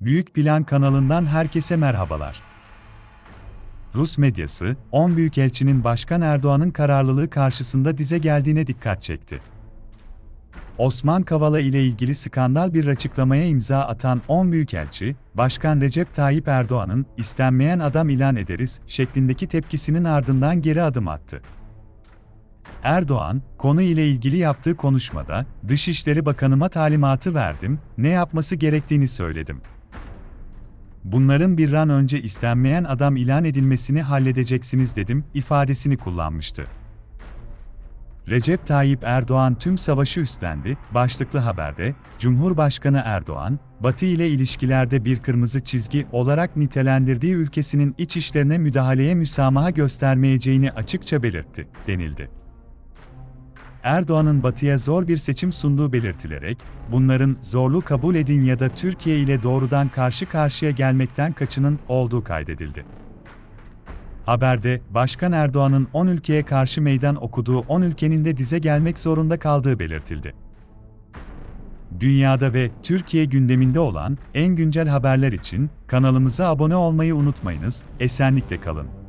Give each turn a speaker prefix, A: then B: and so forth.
A: Büyük Plan kanalından herkese merhabalar. Rus medyası, 10 büyükelçinin Başkan Erdoğan'ın kararlılığı karşısında dize geldiğine dikkat çekti. Osman Kavala ile ilgili skandal bir açıklamaya imza atan 10 büyükelçi, Başkan Recep Tayyip Erdoğan'ın istenmeyen adam ilan ederiz şeklindeki tepkisinin ardından geri adım attı. Erdoğan, konu ile ilgili yaptığı konuşmada, Dışişleri Bakanıma talimatı verdim, ne yapması gerektiğini söyledim. Bunların bir an önce istenmeyen adam ilan edilmesini halledeceksiniz dedim, ifadesini kullanmıştı. Recep Tayyip Erdoğan tüm savaşı üstlendi, başlıklı haberde, Cumhurbaşkanı Erdoğan, Batı ile ilişkilerde bir kırmızı çizgi olarak nitelendirdiği ülkesinin iç işlerine müdahaleye müsamaha göstermeyeceğini açıkça belirtti, denildi. Erdoğan'ın Batı'ya zor bir seçim sunduğu belirtilerek, bunların zorlu kabul edin ya da Türkiye ile doğrudan karşı karşıya gelmekten kaçının olduğu kaydedildi. Haberde, Başkan Erdoğan'ın 10 ülkeye karşı meydan okuduğu 10 ülkenin de dize gelmek zorunda kaldığı belirtildi. Dünyada ve Türkiye gündeminde olan en güncel haberler için kanalımıza abone olmayı unutmayınız, esenlikle kalın.